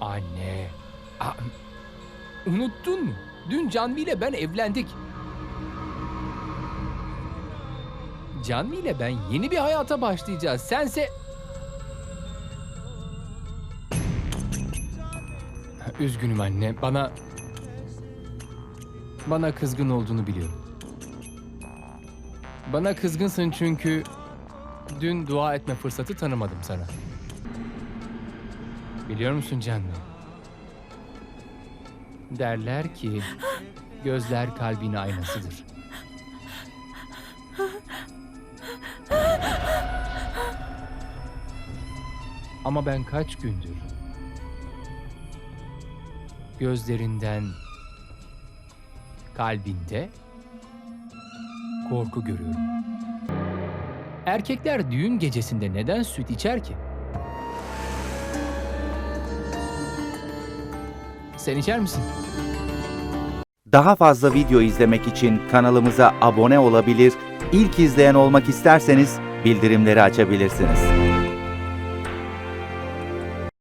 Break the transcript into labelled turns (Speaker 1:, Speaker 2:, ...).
Speaker 1: Anne. Aa, unuttun mu? Dün Canvi ile ben evlendik. Canvi ile ben yeni bir hayata başlayacağız. Sense... Üzgünüm anne. Bana... Bana kızgın olduğunu biliyorum. Bana kızgınsın çünkü... Dün dua etme fırsatı tanımadım sana. Biliyor musun Canvi? Derler ki gözler kalbin aynasıdır. Ama ben kaç gündür gözlerinden kalbinde korku görüyorum. Erkekler düğün gecesinde neden süt içer ki? Sen içer misin?
Speaker 2: Daha fazla video izlemek için kanalımıza abone olabilir, ilk izleyen olmak isterseniz bildirimleri açabilirsiniz.